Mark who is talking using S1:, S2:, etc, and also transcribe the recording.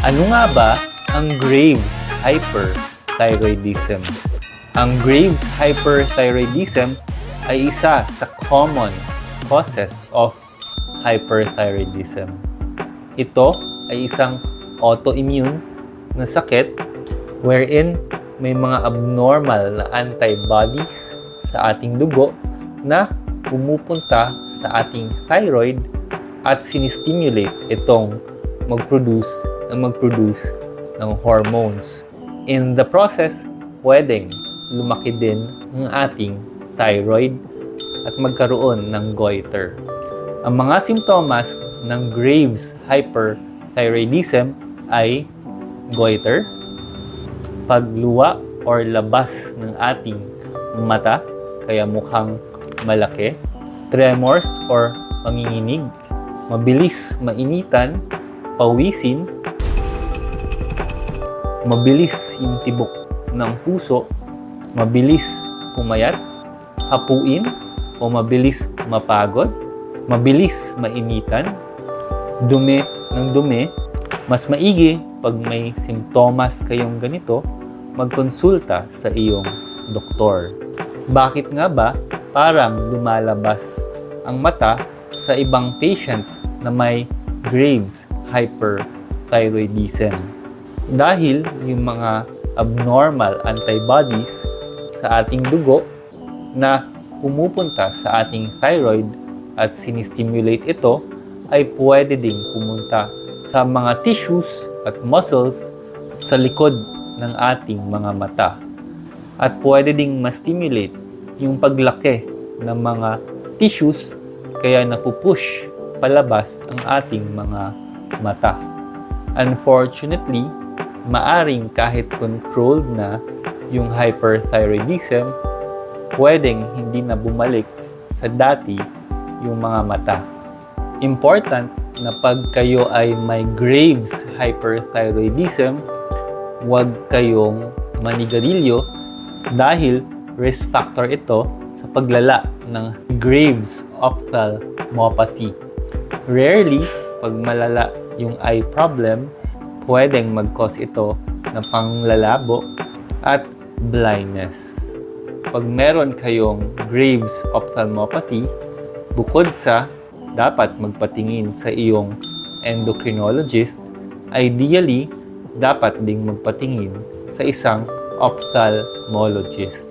S1: Ano nga ba ang Graves hyperthyroidism? Ang Graves hyperthyroidism ay isa sa common causes of hyperthyroidism. Ito ay isang autoimmune na sakit wherein may mga abnormal na antibodies sa ating dugo na pumupunta sa ating thyroid at sinistimulate itong mag-produce ng mag-produce ng hormones. In the process, pwedeng lumaki din ang ating thyroid at magkaroon ng goiter. Ang mga simptomas ng Graves hyperthyroidism ay goiter, pagluwa or labas ng ating mata, kaya mukhang malaki, tremors or panginginig, mabilis mainitan, pawisin, mabilis yung tibok ng puso, mabilis pumayat, hapuin o mabilis mapagod, mabilis mainitan, dumi ng dumi, mas maigi pag may simptomas kayong ganito, magkonsulta sa iyong doktor. Bakit nga ba parang lumalabas ang mata sa ibang patients na may Graves hyperthyroidism? Dahil yung mga abnormal antibodies sa ating dugo na pumupunta sa ating thyroid at sinistimulate ito ay pwede ding pumunta sa mga tissues at muscles sa likod ng ating mga mata. At pwede ding ma-stimulate yung paglaki ng mga tissues kaya napupush palabas ang ating mga mata. Unfortunately, maaring kahit controlled na yung hyperthyroidism, pwedeng hindi na bumalik sa dati yung mga mata. Important na pag kayo ay may Graves hyperthyroidism, huwag kayong manigarilyo dahil risk factor ito sa paglala ng Graves ophthalmopathy. Rarely, pag malala yung eye problem, pwedeng mag-cause ito ng panglalabo at blindness. Pag meron kayong Graves ophthalmopathy, bukod sa dapat magpatingin sa iyong endocrinologist, ideally, dapat ding magpatingin sa isang ophthalmologist.